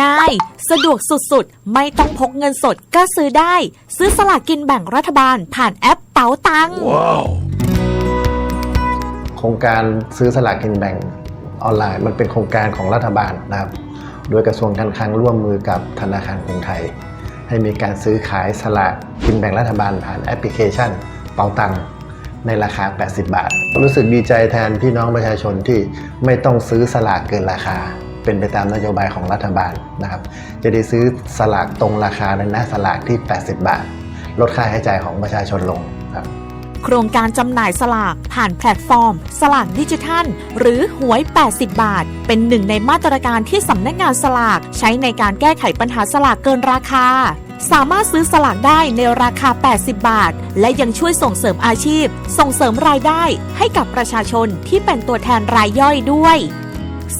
ง่าย สะดวกสุดๆ ไม่ต้องพกเงินสดก็ซื้อได้ ซื้อสลากกินแบ่งรัฐบาลผ่านแอปเป๋าตังค์โครงการซื้อสลากกินแบ่งออนไลน์ มันเป็นโครงการของรัฐบาลนะครับ โดยกระทรวงการคลังร่วมมือกับธนาคารกรุงไทย ให้มีการซื้อขายสลากกินแบ่งรัฐบาลผ่านแอปพลิเคชัน เป๋าตังค์ในราคา 80 บาท รู้สึกดีใจแทนพี่น้องประชาชนที่ไม่ต้องซื้อสลากเกินราคา เป็นไปตามนโยบายของรัฐบาลนะครับ จะได้ซื้อสลากตรงราคาในหน้าสลากที่ 80 บาท ลดค่าใช้จ่ายของประชาชนลงครับโครงการจำหน่ายสลากผ่านแพลตฟอร์ม สลากดิจิทัล หรือหวย 80 บาท เป็นหนึ่งในมาตรการที่สำนักงานสลาก ใช้ในการแก้ไขปัญหาสลากเกินราคา สามารถซื้อสลากได้ในราคา 80 บาท และยังช่วยส่งเสริมอาชีพ ส่งเสริมรายได้ให้กับประชาชนที่เป็นตัวแทนรายย่อยด้วย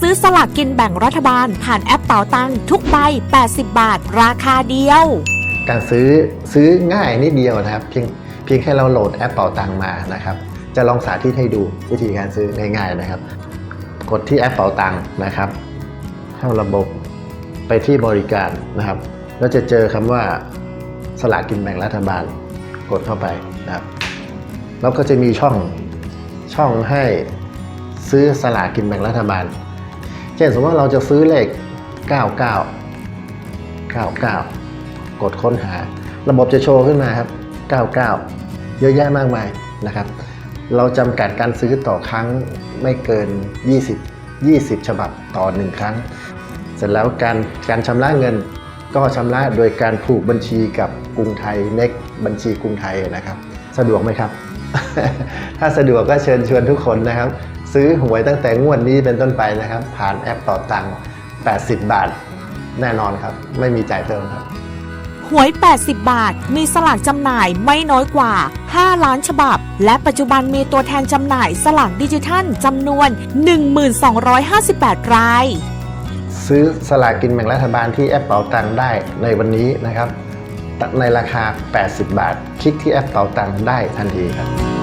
ซื้อสลากกินแบ่งรัฐบาล ผ่านแอปเป๋าตังทุกใบ 80 บาท ราคาเดียว การซื้อซื้อง่ายนิดเดียวนะครับ เพียงเพียงแค่เราโหลดแอปเป๋าตังมานะครับ จะลองสาธิตให้ดูวิธีการซื้อง่ายๆนะครับ กดที่แอปเป๋าตังนะครับ เข้าระบบไปที่บริการนะครับ แล้วจะเจอคำว่าสลากกินแบ่งรัฐบาล กดเข้าไปนะครับ แล้วก็จะมีช่องช่องให้ซื้อสลากกินแบ่งรัฐบาล เช่นสมมติว่าเราจะซื้อเลข 99 99 กดค้นหา ระบบจะโชว์ขึ้นมาครับ 99 เยอะแยะมากมายนะครับ เราจำกัดการซื้อต่อครั้งไม่เกิน 20 20 ฉบับต่อ 1 ครั้ง เสร็จแล้วการการชำระเงินก็ชำระโดยการผูกบัญชีกับกรุงไทยเน็กบัญชีกรุงไทยนะครับ สะดวกไหมครับ ถ้าสะดวกก็เชิญชวนทุกคนนะครับ ซื้อหวยตั้งแต่งวดนี้เป็นต้นไปนะครับ ผ่านแอปต่อตังค์80 บาทแน่นอนครับ ไม่มีจ่ายเพิ่มครับ หวย 80 บาท มีสลากจำหน่ายไม่น้อยกว่า 5 ล้านฉบับ และปัจจุบันมีตัวแทนจำหน่ายสลากดิจิทัลจำนวน 1258 ราย ซื้อสลากกินแบ่งรัฐบาลที่แอปเป๋าตังค์ได้ในวันนี้นะครับ ในราคา 80 บาท คลิกที่แอปเป๋าตังค์ได้ทันทีครับ